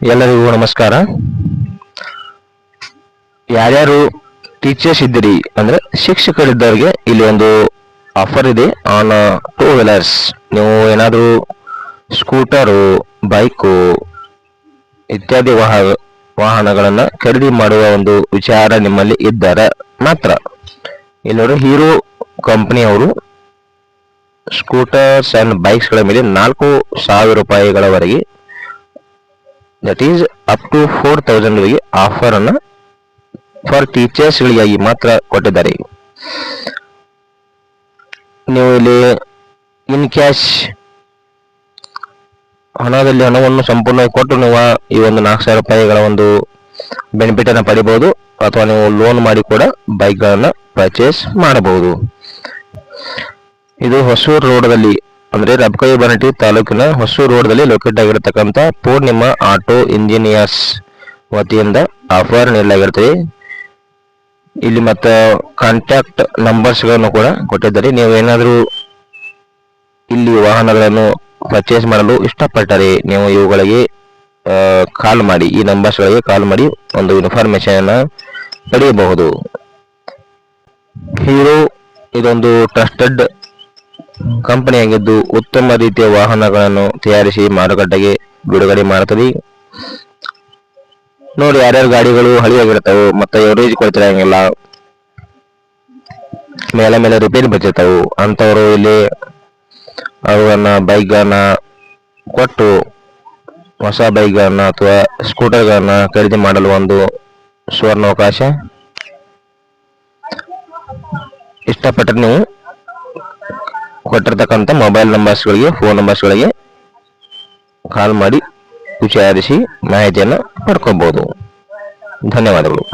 ಎಲ್ಲರಿಗೂ ನಮಸ್ಕಾರ. ಯಾರ್ಯಾರು ಟೀಚರ್ಸ್ ಇದ್ದೀರಿ ಅಂದ್ರೆ ಶಿಕ್ಷಕರಿದ್ದವರಿಗೆ ಇಲ್ಲಿ ಒಂದು ಆಫರ್ ಇದೆ ಆನ್ ಟೂ ವೀಲರ್ಸ್ ನೀವು ಏನಾದರೂ ಸ್ಕೂಟರು ಬೈಕು ಇತ್ಯಾದಿ ವಾಹ, ವಾಹನಗಳನ್ನ ಖರೀದಿ ಮಾಡುವ ಒಂದು ವಿಚಾರ ನಿಮ್ಮಲ್ಲಿ ಇದ್ದರೆ ಮಾತ್ರ. ಇಲ್ಲಿ ನೋಡಿ ಹೀರೋ ಕಂಪನಿಯವರು ಸ್ಕೂಟರ್ಸ್ ಅಂಡ್ ಬೈಕ್ಸ್ಗಳ ಮೇಲೆ ನಾಲ್ಕು ಸಾವಿರ ರೂಪಾಯಿಗಳವರೆಗೆ that is up to four thousand offer ಅನ್ನ ಫಾರ್ ಟೀಚರ್ಸ್ ಗಳಿಗಾಗಿ ಮಾತ್ರ ಕೊಟ್ಟಿದ್ದಾರೆ ನೀವು ಇಲ್ಲಿ ಇನ್ ಕ್ಯಾಶ್ ಹಣದಲ್ಲಿ ಹಣವನ್ನು ಸಂಪೂರ್ಣವಾಗಿ ಕೊಟ್ಟು ನೀವು ಈ ಒಂದು ನಾಲ್ಕು ಸಾವಿರ ರೂಪಾಯಿಗಳ ಒಂದು ಬೆನಿಫಿಟ್ ಅನ್ನ ಪಡಿಬಹುದು. ಅಥವಾ ನೀವು ಲೋನ್ ಮಾಡಿ ಕೂಡ ಬೈಕ್ ಗಳನ್ನ ಪರ್ಚೇಸ್ ಮಾಡಬಹುದು. ಇದು ಹೊಸೂರು ರೋಡ್ದಲ್ಲಿ ಅಂದ್ರೆ ರಬ್ಕೈ ಬನಟಿ ತಾಲೂಕಿನ ಹೊಸೂರು ರೋಡ್ದಲ್ಲಿ ಲೊಕೇಟ್ ಆಗಿರತಕ್ಕಂತ ಪೂರ್ಣಿಮಾ ಆಟೋ ಇಂಜಿನಿಯರ್ಸ್ ವತಿಯಿಂದ ಆಫರ್ ನೀಡಲಾಗಿರ್ತದೆ ಇಲ್ಲಿ ಮತ್ತ ಕಾಂಟ್ಯಾಕ್ಟ್ ನಂಬರ್ಸ್ಗಳನ್ನು ಕೂಡ ಕೊಟ್ಟಿದ್ದಾರೆ. ನೀವು ಏನಾದರೂ ಇಲ್ಲಿ ವಾಹನಗಳನ್ನು ಪರ್ಚೇಸ್ ಮಾಡಲು ಇಷ್ಟಪಟ್ಟರೆ ನೀವು ಇವುಗಳಿಗೆ ಕಾಲ್ ಮಾಡಿ, ಈ ನಂಬರ್ಸ್ ಗಳಿಗೆ ಕಾಲ್ ಮಾಡಿ ಒಂದು ಇನ್ಫಾರ್ಮೇಶನ್ ಅನ್ನ ಪಡೆಯಬಹುದು. ಹೀರೋ ಇದೊಂದು ಟ್ರಸ್ಟೆಡ್ ಕಂಪನಿಯಾಗಿದ್ದು ಉತ್ತಮ ರೀತಿಯ ವಾಹನಗಳನ್ನು ತಯಾರಿಸಿ ಮಾರುಕಟ್ಟೆಗೆ ಬಿಡುಗಡೆ ಮಾಡುತ್ತದೆ. ನೋಡಿ, ಯಾರ್ಯಾರ ಗಾಡಿಗಳು ಹಳಿಯಾಗಿರ್ತಾವೆ ಮತ್ತೆ ಎವರೇಜ್ ಕೊಡ್ತಿರಂಗಿಲ್ಲ ಮೇಲೆ ಮೇಲೆ ರಿಪೇರಿ ಬರ್ತಿರ್ತಾವು. ಅಂತವರು ಇಲ್ಲಿ ಅವುಗಳನ್ನ ಬೈಕ್ಗಳನ್ನ ಕೊಟ್ಟು ಹೊಸ ಬೈಕ್ಗಳನ್ನ ಅಥವಾ ಸ್ಕೂಟರ್ಗಳನ್ನ ಖರೀದಿ ಮಾಡಲು ಒಂದು ಸುವರ್ಣಾವಕಾಶ. ಇಷ್ಟಪಟ್ಟರೆ ನೀವು ಕೊಟ್ಟಿರ್ತಕ್ಕಂಥ ಮೊಬೈಲ್ ನಂಬರ್ಸ್ಗಳಿಗೆ ಫೋನ್ ನಂಬರ್ಸ್ಗಳಿಗೆ ಕಾಲ್ ಮಾಡಿ ವಿಚಾರಿಸಿ ಮಾಹಿತಿಯನ್ನು ಪಡ್ಕೋಬಹುದು ಧನ್ಯವಾದಗಳು.